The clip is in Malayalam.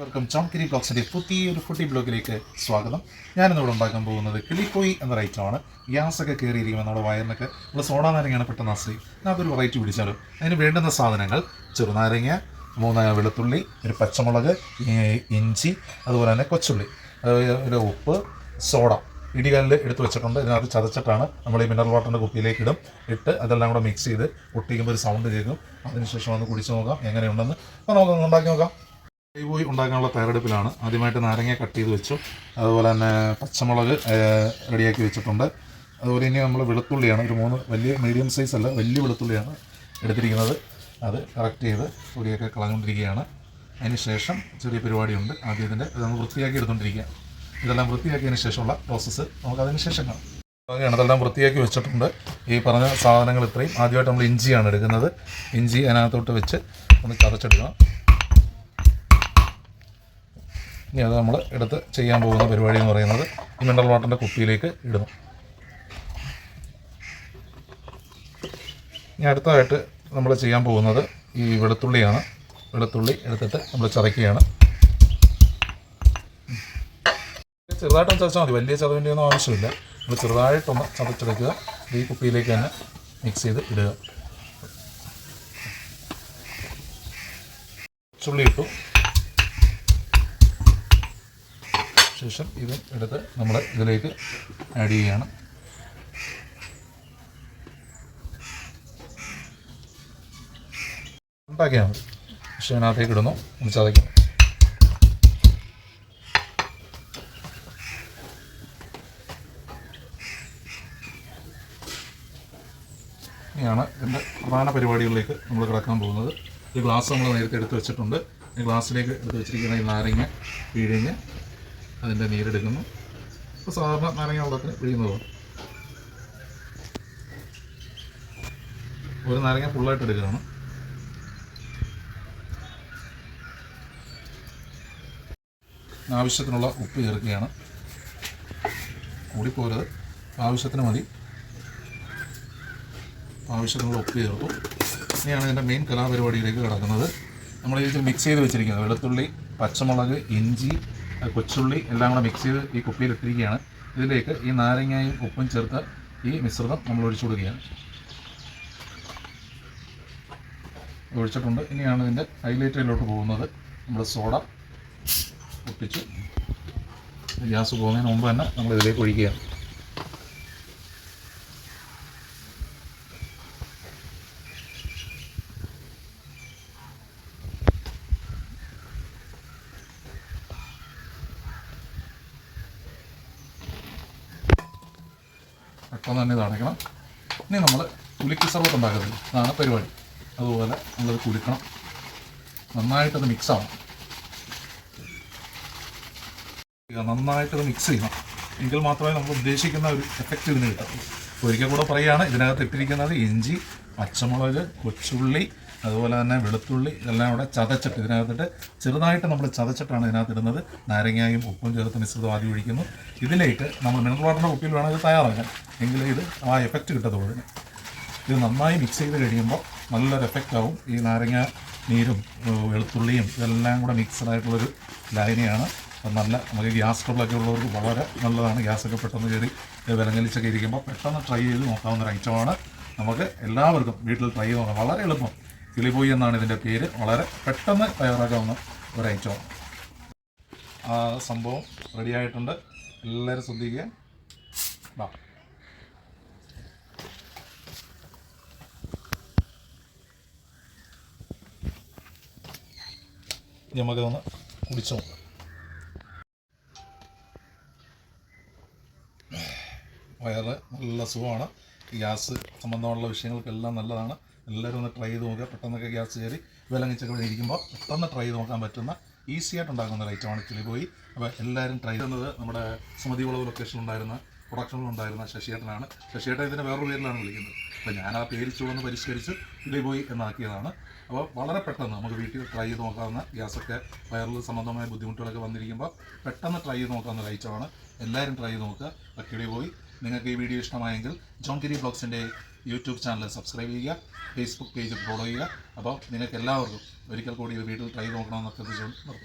എല്ലാവർക്കും ചോൺകിരി ബ്ലോഗ്സിന്റെ പുതിയൊരു ഫുഡി ബ്ലോഗിലേക്ക് സ്വാഗതം. ഞാനിന്നിവിടെ ഉണ്ടാക്കാൻ പോകുന്നത് കിളിപ്പോയി എന്ന ഐറ്റമാണ് ഗ്യാസൊക്കെ കയറിയിരിക്കുമ്പോൾ നമ്മുടെ വയറിനൊക്കെ നമ്മൾ സോണാ നാരങ്ങയാണ് പെട്ടെന്ന് ആശ്രയി അതൊരു വെറൈറ്റി പിടിച്ചാലും അതിന് വേണ്ടുന്ന സാധനങ്ങൾ ചെറുനാരങ്ങ മൂന്ന് വെളുത്തുള്ളി ഒരു പച്ചമുളക് ഇഞ്ചി അതുപോലെ തന്നെ കൊച്ചുള്ളി. അതുപോലെ ഉപ്പ് സോഡ ഇടികല്ലിൽ എടുത്തു വെച്ചിട്ടുണ്ട്. ഇതിനകത്ത് ചതച്ചിട്ടാണ് നമ്മൾ ഈ മിനറൽ വാട്ടറിന്റെ കുപ്പിയിലേക്ക് ഇടും. ഇട്ട് അതെല്ലാം കൂടെ മിക്സ് ചെയ്ത് പൊട്ടിക്കുമ്പോൾ ഒരു സൗണ്ട് കേൾക്കും. അതിനുശേഷം ഒന്ന് കുടിച്ച് നോക്കാം. എങ്ങനെയുണ്ടെന്ന്. അപ്പോൾ നമുക്ക് ഉണ്ടാക്കി നോക്കാം. പോയി ഉണ്ടാക്കാനുള്ള തയ്യാറെടുപ്പിലാണ്. ആദ്യമായിട്ട് നാരങ്ങ കട്ട് ചെയ്ത് വെച്ചു. അതുപോലെ തന്നെ പച്ചമുളക് റെഡിയാക്കി വെച്ചിട്ടുണ്ട്. അതുപോലെ ഇനി നമ്മൾ വെളുത്തുള്ളിയാണ് ഒരു മൂന്ന് വലിയ മീഡിയം സൈസ് അല്ല വലിയ വെളുത്തുള്ളിയാണ് എടുത്തിരിക്കുന്നത്. അത് കറക്റ്റ് ചെയ്ത് പൊടിയൊക്കെ കളഞ്ഞുകൊണ്ടിരിക്കുകയാണ്. അതിന് ശേഷം ചെറിയ പരിപാടിയുണ്ട്. ആദ്യം ഇതിന്റെ നമ്മൾ വൃത്തിയാക്കി എടുത്തുകൊണ്ടിരിക്കുക. ഇതെല്ലാം വൃത്തിയാക്കിയതിന് ശേഷമുള്ള പ്രോസസ്സ് നമുക്ക് അതിന് ശേഷം കാണാം. അതൊക്കെയാണ് അതെല്ലാം വൃത്തിയാക്കി വെച്ചിട്ടുണ്ട്. ഈ പറഞ്ഞ സാധനങ്ങൾ ഇത്രയും. ആദ്യമായിട്ട് നമ്മൾ ഇഞ്ചിയാണ് എടുക്കുന്നത്. ഇഞ്ചി അതിനകത്തോട്ട് വെച്ച് ഒന്ന് ചതച്ചെടുക്കണം. ഇനി അത് നമ്മൾ എടുത്ത് ചെയ്യാൻ പോകുന്ന പരിപാടി എന്ന് പറയുന്നത് ഈ മിനറൽ വാട്ടറിന്റെ കുപ്പിയിലേക്ക് ഇടുന്നു. ഇനി അടുത്തതായിട്ട് നമ്മൾ ചെയ്യാൻ പോകുന്നത് ഈ വെളുത്തുള്ളിയാണ്. വെളുത്തുള്ളി എടുത്തിട്ട് നമ്മൾ ചതയ്ക്കുകയാണ്. ചെറുതായിട്ടൊന്ന് ചതച്ചാൽ മതി. വലിയ ചതവിന്റെ ഒന്നും ആവശ്യമില്ല. നമ്മൾ ചെറുതായിട്ടൊന്ന് ചതച്ചെടുക്കുക. ഈ കുപ്പിയിലേക്ക് തന്നെ മിക്സ് ചെയ്ത് ഇടുക. ചുള്ളി ഇട്ടു ശേഷം ഇത് എടുത്ത് നമ്മൾ ഇതിലേക്ക് ആഡ് ചെയ്യുകയാണ് ഉണ്ടാക്കിയാൽ മതി. പക്ഷേ അതിനകത്തേക്ക് ഇടുന്നു. ഒന്ന് ചതയ്ക്കും. ഇതിന്റെ പ്രധാന പരിപാടികളിലേക്ക് നമ്മൾ കിടക്കാൻ പോകുന്നത്. ഈ ഗ്ലാസ് നമ്മൾ നേരത്തെ എടുത്ത് വെച്ചിട്ടുണ്ട്. ഈ ഗ്ലാസ്സിലേക്ക് എടുത്ത് വെച്ചിരിക്കുന്ന ഈ നാരങ്ങ പിഴിഞ്ഞ് അതിന്റെ നീരെടുക്കുന്നു. ഇപ്പോൾ സാധാരണ നാരങ്ങ വെള്ളത്തിന് പിഴിയുന്നത്. ഒരു നാരങ്ങ ഫുള്ളായിട്ട് എടുക്കുകയാണ്. ആവശ്യത്തിനുള്ള ഉപ്പ് ചേർക്കുകയാണ്. കൂടിപ്പോരുത്. ആവശ്യത്തിന് മതി. ആവശ്യത്തിനുള്ള ഉപ്പ് ചേർത്തു. ഇനിയാണ് ഇതിന്റെ മെയിൻ കലാപരിപാടിയിലേക്ക് കിടക്കുന്നത്. നമ്മൾ ഇത് മിക്സ് ചെയ്ത് വെച്ചിരിക്കുന്നത്. വെളുത്തുള്ളി പച്ചമുളക് ഇഞ്ചി കൊച്ചുള്ളി എല്ലാം കൂടെ മിക്സ് ചെയ്ത് ഈ കുപ്പിയിൽ ഇട്ടിരിക്കുകയാണ്. ഇതിലേക്ക് ഈ നാരങ്ങയും ഉപ്പും ചേർത്ത് ഈ മിശ്രിതം നമ്മൾ ഒഴിച്ചു കൊടുക്കുകയാണ്. ഒഴിച്ചിട്ടുണ്ട്. ഇനിയാണ് ഇതിന്റെ ഹൈലൈറ്റിലോട്ട് പോകുന്നത്. നമ്മൾ സോഡ പൊട്ടിച്ച് ഗ്യാസ് പോകുന്നതിന് മുമ്പ് തന്നെ നമ്മൾ ഇതിലേക്ക് ഒഴിക്കുകയാണ്. പെട്ടെന്ന് തന്നെ ഇത് അടയ്ക്കണം ഇനി നമ്മൾ കുലുക്കി സർബത്ത് ഉണ്ടാക്കുന്നത് അതാണ് പരിപാടി. അതുപോലെ നമ്മളത് കുലുക്കണം. നന്നായിട്ടത് മിക്സ് ആവണം. നന്നായിട്ടത് മിക്സ് ചെയ്യണം. എങ്കിൽ മാത്രമേ നമ്മൾ ഉദ്ദേശിക്കുന്ന ഒരു എഫക്റ്റ് ഇതിന് കിട്ടത്തുള്ളൂ. ഒരിക്കൽ കൂടെ പറയുകയാണ് ഇതിനകത്ത് ഇട്ടിരിക്കുന്നത് ഇഞ്ചി പച്ചമുളക് കൊച്ചുള്ളി അതുപോലെ തന്നെ വെളുത്തുള്ളി ഇതെല്ലാം കൂടെ ചതച്ചിട്ട് ഇതിനകത്തിട്ട് ചെറുതായിട്ട് നമ്മൾ ചതച്ചിട്ടാണ് ഇതിനകത്ത് ഇടുന്നത് നാരങ്ങയും ഉപ്പും ചേർത്ത് മിശ്രിതം ആദ്യം ഒഴിക്കുന്നു. ഇതിലേക്ക് നമ്മൾ മിനറൽ വാട്ടറിന്റെ കുപ്പിയിൽ വേണം ഇത് തയ്യാറാക്കാൻ ഇത് ആ എഫക്റ്റ് കിട്ടത്തുള്ളൂ. ഇത് നന്നായി മിക്സ് ചെയ്ത് കഴിയുമ്പോൾ നല്ലൊരു എഫക്റ്റ് ആവും. ഈ നാരങ്ങ നീരും വെളുത്തുള്ളിയും ഇതെല്ലാം കൂടെ മിക്സഡ് ആയിട്ടുള്ളൊരു അത് നല്ല നമുക്ക് ഗ്യാസ് ട്രബിളൊക്കെ ഉള്ളവർക്ക് വളരെ നല്ലതാണ്. ഗ്യാസൊക്കെ പെട്ടെന്ന് കയറി വിലങ്ങലിച്ചൊക്കെ ഇരിക്കുമ്പോൾ പെട്ടെന്ന് ട്രൈ ചെയ്ത് നോക്കാവുന്ന ഒരു ഐറ്റമാണ് നമുക്ക് എല്ലാവർക്കും വീട്ടിൽ ട്രൈ ചെയ്ത് നോക്കാം. വളരെ എളുപ്പം. കിളിപോയി എന്നാണ് ഇതിന്റെ പേര്. വളരെ പെട്ടെന്ന് തയ്യാറാക്കാവുന്ന ഒരു ഐറ്റമാണ് ആ സംഭവം റെഡി ആയിട്ടുണ്ട്. എല്ലാവരും ശ്രദ്ധിക്കുക. ഇനി നമുക്കതൊന്ന് കുടിച്ചു നോക്കാം. വയറ് നല്ല സുഖമാണ്. ഗ്യാസ് സംബന്ധമുള്ള വിഷയങ്ങൾക്കെല്ലാം നല്ലതാണ്. എല്ലാവരും ഒന്ന് ട്രൈ ചെയ്ത് നോക്കുക. പെട്ടെന്നൊക്കെ ഗ്യാസ് കയറി വിലങ്ങിച്ചൊക്കെ ഇരിക്കുമ്പോൾ പെട്ടെന്ന് ട്രൈ ചെയ്ത് നോക്കാൻ പറ്റുന്ന ഈസി ആയിട്ട് ഉണ്ടാക്കുന്ന ഒരു ഐറ്റമാണ് കിളി പോയി അപ്പോൾ എല്ലാവരും ട്രൈ ചെയ്യുന്നത് നമ്മുടെ സുമതി ഉണ്ടായിരുന്ന പ്രൊഡക്ഷനിൽ ഉണ്ടായിരുന്ന ശശിയേട്ടനാണ്. ശശിയേട്ടൻ ഇതിന്റെ വേറൊരു പേരിലാണ് വിളിക്കുന്നത്. അപ്പോൾ ഞാൻ ആ പേര് ചുവന്ന് പരിഷ്കരിച്ച് കിളി പോയി എന്നാക്കിയതാണ്. അപ്പോൾ വളരെ പെട്ടെന്ന് നമുക്ക് വീട്ടിൽ ട്രൈ ചെയ്ത് നോക്കാവുന്ന ഗ്യാസൊക്കെ വയറിൽ സംബന്ധമായ ബുദ്ധിമുട്ടുകളൊക്കെ വന്നിരിക്കുമ്പോൾ പെട്ടെന്ന് ട്രൈ ചെയ്ത് നോക്കാവുന്ന ഒരു ഐറ്റമാണ് എല്ലാവരും ട്രൈ ചെയ്ത് നോക്കുക. അപ്പോൾ കിളി പോയി നിങ്ങൾക്ക് ഈ വീഡിയോ ഇഷ്ടമായെങ്കിൽ ജോൺ ഗിരി ബ്ലോഗ്സിന്റെ യൂട്യൂബ് ചാനൽ സബ്സ്ക്രൈബ് ചെയ്യുക ഫേസ്ബുക്ക് പേജ് ഫോളോ ചെയ്യുക. അപ്പോൾ നിങ്ങൾക്ക് എല്ലാവർക്കും ഒരിക്കൽ കൂടി വീട്ടിൽ ട്രൈ നോക്കണമെന്നൊക്കെ നിർത്തും